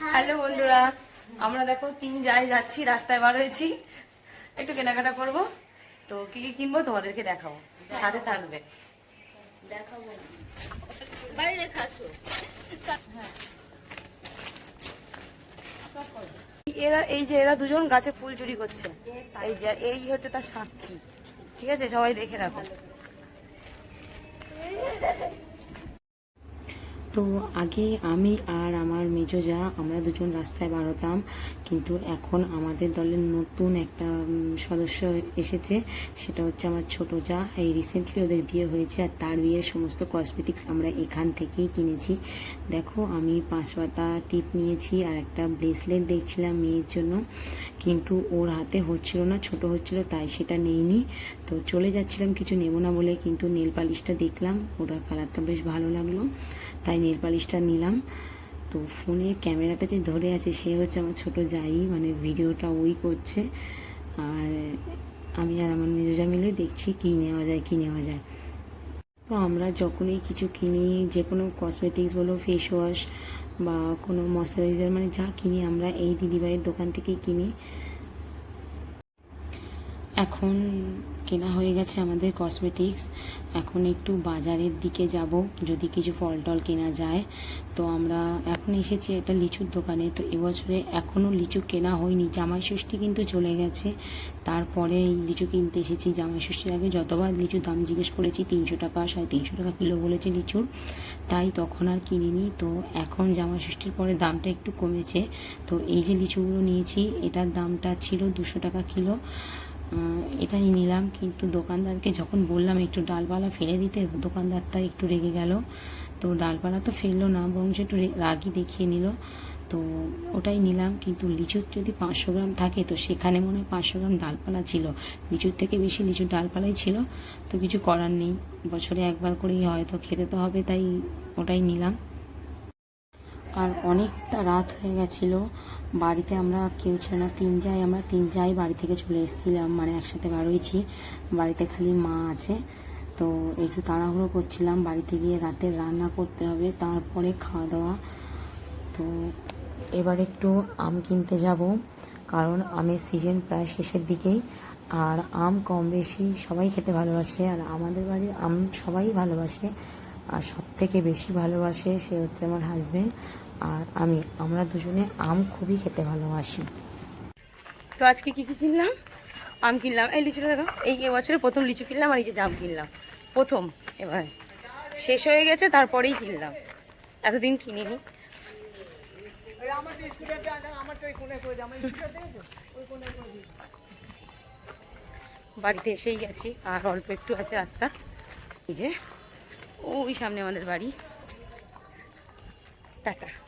Hello বন্ধুরা। আমরা দেখো তিন যাই যাচ্ছি রাস্তায় বার হয়েছি। একটু কেনাকাটা করব। তো কি কি কিনবো তোমাদেরকে দেখাবো। সাথে থাকবে। দেখাবো। বাইরে খাসো এরা এই যে এরা দুজন গাছে ফুল চুরি করছে। এই যে এই হচ্ছে তার সাক্ষী। ঠিক আছে? সবাই দেখে রাখো। তো আগে আমি আর আমার মেজো যা, আমরা দুজন রাস্তায় বাড়তাম কিন্তু এখন আমাদের দলের নতুন একটা সদস্য এসেছে, সেটা হচ্ছে আমার ছোট যা। এই রিসেন্টলি ওদের বিয়ে হয়েছে আর তার বিয়ের সমস্ত কসমেটিক্স আমরা এখান থেকেই কিনেছি। দেখো, আমি পাঁচ পাতা টিপ নিয়েছি আর একটা ব্রেসলেট দেখছিলাম মেয়ের জন্য, কিন্তু ওর হাতে হচ্ছিল না, ছোট হচ্ছিল, তাই সেটা নেইনি। তো চলে যাচ্ছিলাম, কিছু নেব না বলে, কিন্তু নেল পালিশটা দেখলাম ওটা কালারটা বেশ ভালো লাগল। তাই নেল পালিশটা নিলাম। তো ফোনে ক্যামেরাটা যে ধরে আছে, সে হচ্ছে আমার ছোট যাই মানে ভিডিওটা ওই করছে। আর আমি আর আমার মেজা মিলে দেখছি কী নেওয়া যায়, কী নেওয়া যায়। তো আমরা যখনই কিছু কিনি, যে কোনো কসমেটিক্স বলো ফেস ওয়াশ বা কোনো ময়শ্চারাইজার মানে যা কিনি আমরা, এই দিদিভাইয়ের দোকান থেকেই কিনি। এখন কেনা হয়ে গেছে আমাদের কসমেটিক্স এখন একটু বাজারের দিকে যাব, যদি কিছু ফল টল কেনা যায়। তো আমরা এখন এসেছি একটা লিচুর দোকানে। তো এবছরে এখনও লিচু কেনা হয়নি। জামাই ষষ্ঠী কিন্তু চলে গেছে। তারপরে এই লিচু কিনতে এসেছি জামাই ষষ্ঠীর আগে। যতবার লিচুর দাম জিজ্ঞেস করেছি, তিনশো টাকা, সাড়ে তিনশো টাকা কিলো বলেছে লিচুর। তাই তখন আর কিনিনি। তো এখন জামাই ষষ্ঠীর পরে দামটা একটু কমেছে। তো এই যে লিচুগুলো নিয়েছি, এটার দামটা ছিল দুশো টাকা কিলো। এটাই নিলাম। কিন্তু দোকানদারকে যখন বললাম একটু ডালপালা ফেলে দিতে, দোকানদারটা একটু রেগে গেল। তো ডালপালা তো ফেলল না, বরং একটু রে- রাগই দেখিয়ে নিল। তো ওটাই নিলাম। কিন্তু লিচুর যদি পাঁচশো গ্রাম থাকে, তো সেখানে মনে হয় পাঁচশো গ্রাম ডালপালা ছিল। লিচুর থেকে বেশি লিচুর ডালপালাই ছিল। তো কিছু করার নেই। বছরে একবার করেই হয়তো খেতে তো হবে, তাই ওটাই নিলাম। আর অনেকটা রাত হয়ে গেছিল। বাড়িতে আমরা কেউ ছিল না তিন যাই আমরা তিন যাই বাড়ি থেকে চলে এসেছিলাম মানে একসাথে বার বাড়িতে খালি মা আছে, তো একটু তাড়াহুড়ো করছিলাম। বাড়িতে গিয়ে রাতে রান্না করতে হবে, তারপরে খাওয়া দাওয়া। তো এবার একটু আম কিনতে যাব, কারণ আমের সিজন প্রায় শেষের দিকেই। আর আম কম বেশি সবাই খেতে ভালোবাসে, আর আমাদের বাড়ির আম সবাই ভালোবাসে। আর সব থেকে বেশি ভালোবাসে সে হচ্ছে আমার হাজবেন্ড আর আমি। আমরা দুজনে আম খুবই খেতে ভালোবাসি। তো আজকে কি কি কিনলাম? আম কিনলাম। এই লিচুটা দেখো, এই এবছরে প্রথম লিচু কিনলাম আর এই যে জাম কিনলাম। প্রথম, এবার। শেষ হয়ে গেছে, তারপরেই কিনলাম। এতদিন কিনিনি। বাড়িতে এসেই গেছি, আর অল্প একটু আছে রাস্তা। এই যে ওই সামনে আমাদের বাড়ি। টাটা।